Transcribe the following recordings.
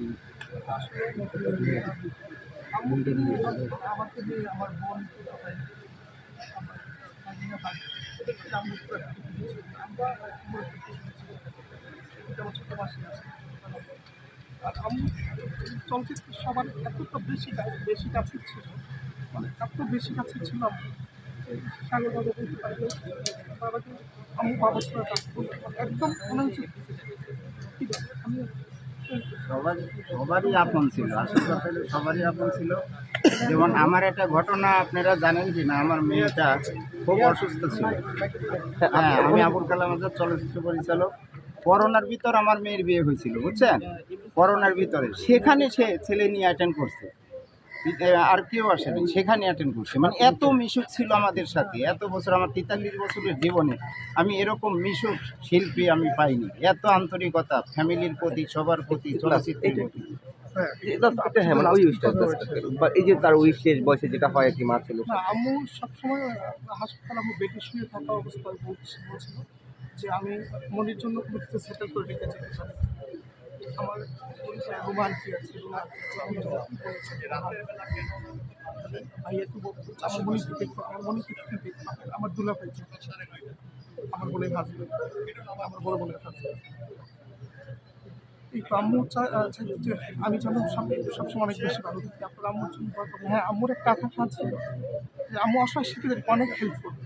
এই আমাকে নিয়ে আমাকে নিয়ে আমার বোন আমার ভাগিনা ভাই এদেরকে আমরা পুরো একটা কিছু দিয়েছি। আমরা পুরো একটা কিছু দিয়েছি। এটা আমার ছোট মাসি আছে আর আমি চলচ্চিত্র সবার এতটা বেশি বেশি কাছে ছিল মানে এত বেশি কাছে ছিলাম সাগর বাবা বলতে পারবে বাবাকে আমি বাবা একদম মনে হচ্ছে ঠিক আছে আমি সবার সবারই আপন ছিল, আসল কথা সবারই আপন ছিল। যেমন আমার একটা ঘটনা আপনারা জানেন কি না আমার মেয়েটা খুব অসুস্থ ছিল। হ্যাঁ আমি আবুল কালাম আজাদ চলচ্চিত্র পরিচালক, করোনার ভিতর আমার মেয়ের বিয়ে হয়েছিল, বুঝছেন? করোনার ভিতরে, সেখানে সে ছেলে নিয়ে অ্যাটেন্ড করছে। আর কেউ আসেনি সেখানে অ্যাটেন্ড করছে। মানে এত মিশুক ছিল আমাদের সাথে এত বছর আমার তেতাল্লিশ বছরের জীবনে আমি এরকম মিশুক শিল্পী আমি পাইনি। এত আন্তরিকতা ফ্যামিলির প্রতি সবার প্রতি চলচ্চিত্রের প্রতি। হ্যাঁ এটা হ্যাঁ মানে ওই উইশটা বা এই যে তার উইশ শেষ বয়সে যেটা হয় আর কি মা ছিল। আম্মু সবসময় হাসপাতাল আম্মু বেডে শুয়ে থাকা অবস্থায় বলছিল যে আমি মনির জন্য কোনো কিছু সেটেল করে রেখে যেতে চাই আমার দুলাভাই আমার বলে দেখো আমার বড় বলে দেখো এই আম্মু চাইতো যে আমি যেন সব সবসময় অনেক বেশি ভালো থাকি। আপনার আম্মুর জন্য দোয়া। হ্যাঁ আম্মুর একটা আকাঙ্ক্ষা আছে। যে আম্মু অসহায় শিশুদেরকে অনেক হেল্প করবে।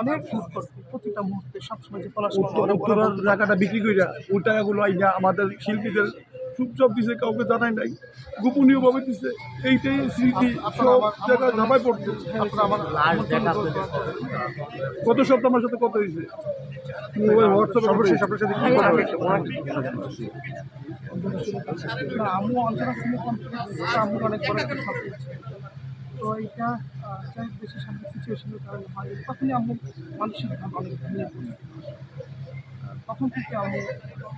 অনেক হেল্প করবে প্রতিটা মুহূর্তে। সবসময় যে পড়াশোনা জায়গাটা বিক্রি করে ওই টাকাগুলো আইয়া আমাদের শিল্পীদের চুপচাপ দিছে, কাউকে জানাই নাই গোপনীয় ভাবে দিছে। এইটাই স্মৃতি সব জায়গায় ধাপায় জন্য করবেন। গত সপ্তাহ আমার সাথে কত হয়েছে। তো পড়ে আর তখন থেকে আমি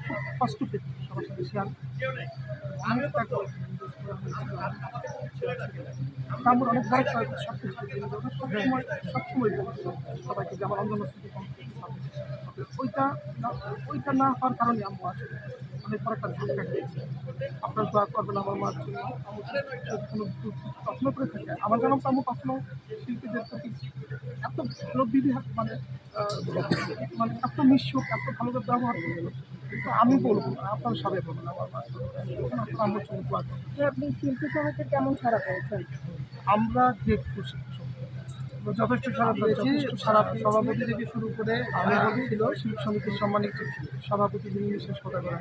খুব কষ্ট পেত সবার সাথে শেয়ার আম্মুর অনেক বড় সব কিছু সবসময় সবসময় সবাইকে যে আমার ওইটা ওইটা না হওয়ার কারণে আমার অনেক বড় একটা আপনার দোয়া করবেন আমার মার জন্য আমার কোনো কখনো করে থাকে? আমার জানো তো আম্মু কখনো শিল্পীদের প্রতি এত ভালো বিধি মানে মানে এত মিশুক এত ভালো করে ব্যবহার করবে কিন্তু আমি বলব আপনার সবাই বলবেন আমার মা আপনার আম্মুর জন্য দোয়া করবেন। আপনি শিল্পী সমাজে কেমন সারা পেয়েছেন আমরা গেট খুশি যথেষ্ট সারা পেয়েছি সারা সভাপতি থেকে শুরু করে আমি ছিল শিল্প সমিতির সম্মানিত সভাপতি যিনি বিশেষ কথা করেন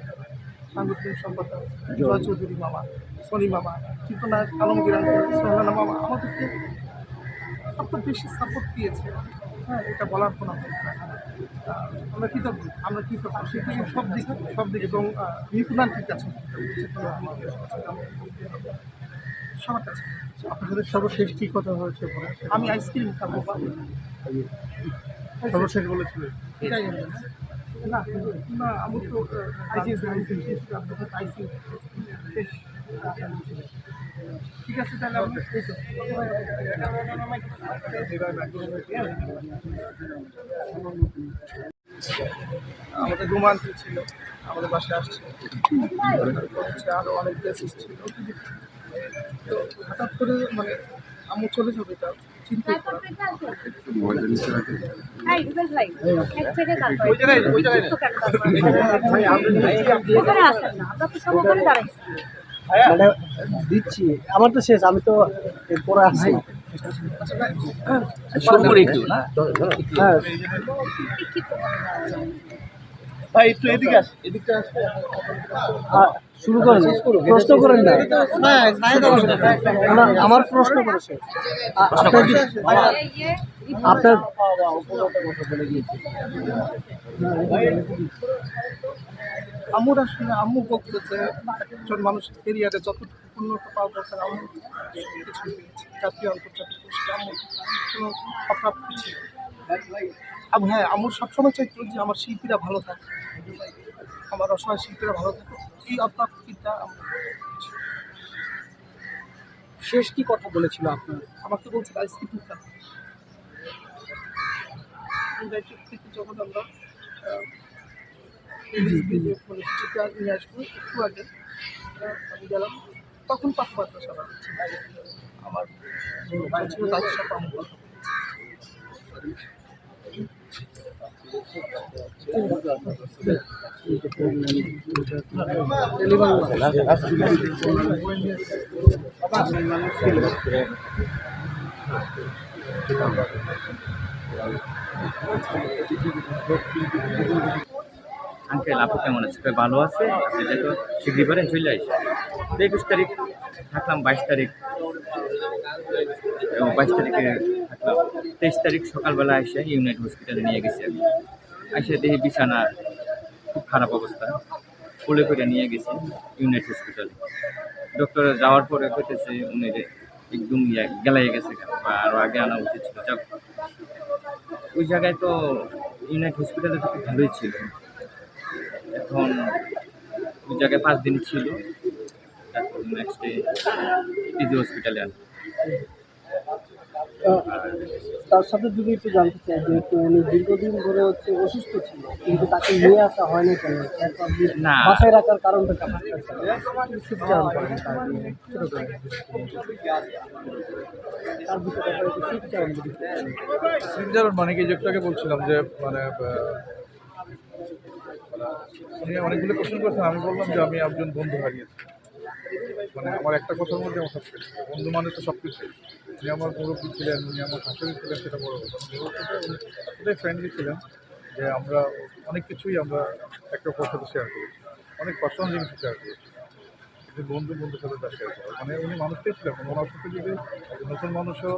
সাংগঠনিক সম্পাদক জয়। চৌধুরী মামা সনি মামা চিত্রনায়ক আলমগীর সোহেলানা মামা আমাদেরকে এত বেশি সাপোর্ট দিয়েছে। হ্যাঁ এটা বলার কোনো আমরা কৃতজ্ঞ আমরা কৃতজ্ঞ। সেটা সব দিকে সব দিকে এবং নিপুণার ঠিক আছে। সবার কাছে। আপনাদের সর্বশেষ কি কথা হয়েছে আমি আইসক্রিম খাব সর্বশেষ বলেছিলেন। এটাই না না আমি তো ঠিক আছে তাহলে আমি আমাদের রোমান্টি ছিল, আমাদের বাসায় আসছে। আরও অনেক ছিল। তো হঠাৎ করে মানে আম্মু চলে যাবে তার। দিচ্ছি আমার তো শেষ আমি তো এরপরে আসছি হ্যাঁ। ভাই, একটু এদিকে আস এদিকে আস। শুরু করেন। প্রশ্ন করেন না। আমার প্রশ্ন করেছে আপনার আম্মুর আসলে আম্মু বলতো যে, একজন মানুষের কেরিয়ারে যতটুকু পূর্ণতা পাওয়া দরকার আমি কিছু জাতীয় আন্তর্জাতিক আমার কোনো অপ্রাপ্তি ছিল হ্যাঁ আমার সবসময় চাইতো যে আমার শিল্পীরা ভালো থাকে আমার অসহায় শিল্পীরা ভালো থাকে এই অপ্রাপ্তিটা আমার শেষ কি কথা বলেছিল আপনার? আমাকে বলছে আইসক্রিম খান ইউনাইটেড থেকে যখন আমরা নিয়ে আসব একটু আগে আমি গেলাম তখন পাখি বার্তা সবার আমার ছিল তাদের সাথে আমি কথা বলেছি। আঙ্কেল, আপু কেমন আছে? সবাই ভালো আছে? আপনি যেহেতু শীঘ্রই পারেন চলে আসে একুশ তারিখ, থাকলাম বাইশ তারিখ। এবং বাইশ তারিখে থাকলাম তেইশ তারিখ সকালবেলা এসে ইউনাইট হসপিটালে নিয়ে গেছি আমি। এসে দেখি বিছানা খুব খারাপ অবস্থা। কোলে করে নিয়ে গেছি ইউনাইট হসপিটালে। ডক্টর যাওয়ার পরে কইতেছে উনি একদম ইয়া গেলাই গেছে বা আরও আগে আনা উচিত ছিল। যাক, ওই জায়গায় তো ইউনাইট হসপিটালে তো খুব ভালোই ছিল। এখন ওই জায়গায় পাঁচ দিন ছিল। তারপর নেক্সট ডে পিজি হসপিটালে আন। তার সাথে যদি একটু জানতে চাই যেহেতু উনি দীর্ঘদিন ধরে হচ্ছে অসুস্থ ছিল কিন্তু তাকে নিয়ে আসা হয়নি কেন? না। বাসায় রাখার কারণটা। সিনজারন মানে কি? যেটাকে বলছিলাম যে মানে মানে উনি অনেকগুলো কোশ্চেন করেছেন। আমি বললাম যে আমি একজন বন্ধু হারিয়েছি। মানে আমার একটা কথার মধ্যে আমার সব কিছু বন্ধু মানে তো সব কিছু উনি আমার মুরব্বী ছিলেন, উনি আমার শাশুড়ি ছিলেন, সেটা বড় কথা। ফ্রেন্ডলি ছিলেন যে আমরা অনেক কিছুই আমরা একটা অপরের সাথে শেয়ার করেছি। অনেক পার্সোনাল জিনিস শেয়ার করেছি। কিন্তু বন্ধু, বন্ধুর সাথে তার শেয়ার করা মানে উনি মানুষটাই ছিলেন ওনার সাথে যদি নতুন মানুষও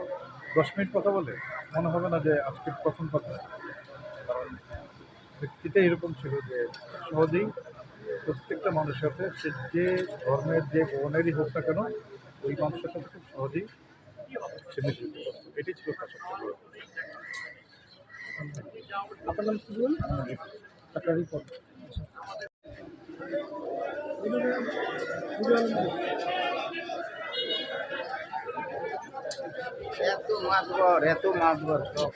দশ মিনিট কথা বলে, মনে হবে না যে আজকে প্রথম কথা। কারণ ব্যক্তিটা এরকম ছিল যে সহজেই প্রত্যেকটা মানুষের সাথে সে যে ধর্মের যে বর্ণেরই হোক না কেন ওই মানুষের সাথে খুব সহজেই। এটাই নাম কি আপনার রিপোর্ট এত মাতবর এত মাতবর সব